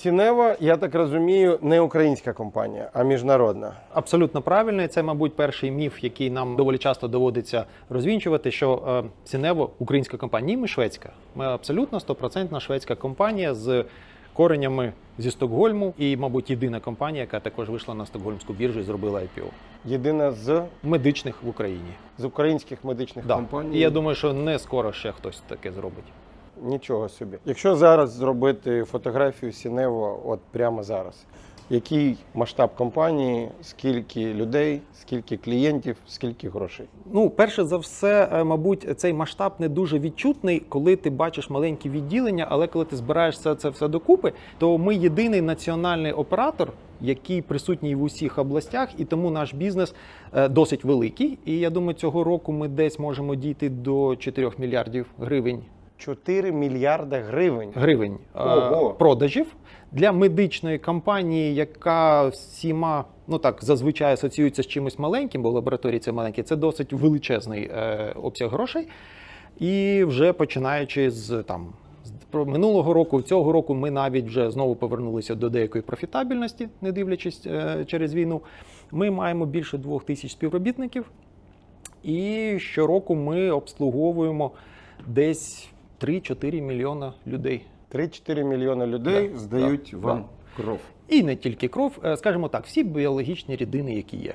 Сінева, я так розумію, не українська компанія, а міжнародна. Абсолютно правильно, і це, мабуть, перший міф, який нам доволі часто доводиться розвінчувати, що е, Сінево українська компанія. Ні, ми шведська. Ми абсолютно стопроцентна шведська компанія з коренями зі Стокгольму, і, мабуть, єдина компанія, яка також вийшла на стокгольмську біржу і зробила IPO. Єдина з, медичних в Україні. з українських медичних Да. компаній. І я думаю, що не скоро ще хтось таке зробить. Нічого собі. Якщо зараз зробити фотографію Сінево, от прямо зараз, який масштаб компанії, скільки людей, скільки клієнтів, скільки грошей? Ну, перше за все, е, мабуть, цей масштаб не дуже відчутний, коли ти бачиш маленькі відділення, але коли ти збираєш це, це все докупи, то ми єдиний національний оператор, який присутній в усіх областях, і тому наш бізнес е, досить великий. І я думаю, цього року ми десь можемо дійти до 4 мільярдів гривень 4 мільярда гривень. гривень Ого. продажів для медичної компанії, яка всіма ну так зазвичай асоціюється з чимось маленьким, бо лабораторії це маленькі, це досить величезний е, обсяг грошей. І вже починаючи з там. з Минулого року, цього року ми навіть вже знову повернулися до деякої профітабельності, не дивлячись е, через війну. Ми маємо більше двох тисяч співробітників, і щороку ми обслуговуємо десь 3-4 мільйона людей. 3-4 мільйони людей Да, здають да, вам кров. І не тільки кров, е, скажімо так, всі біологічні рідини, які є.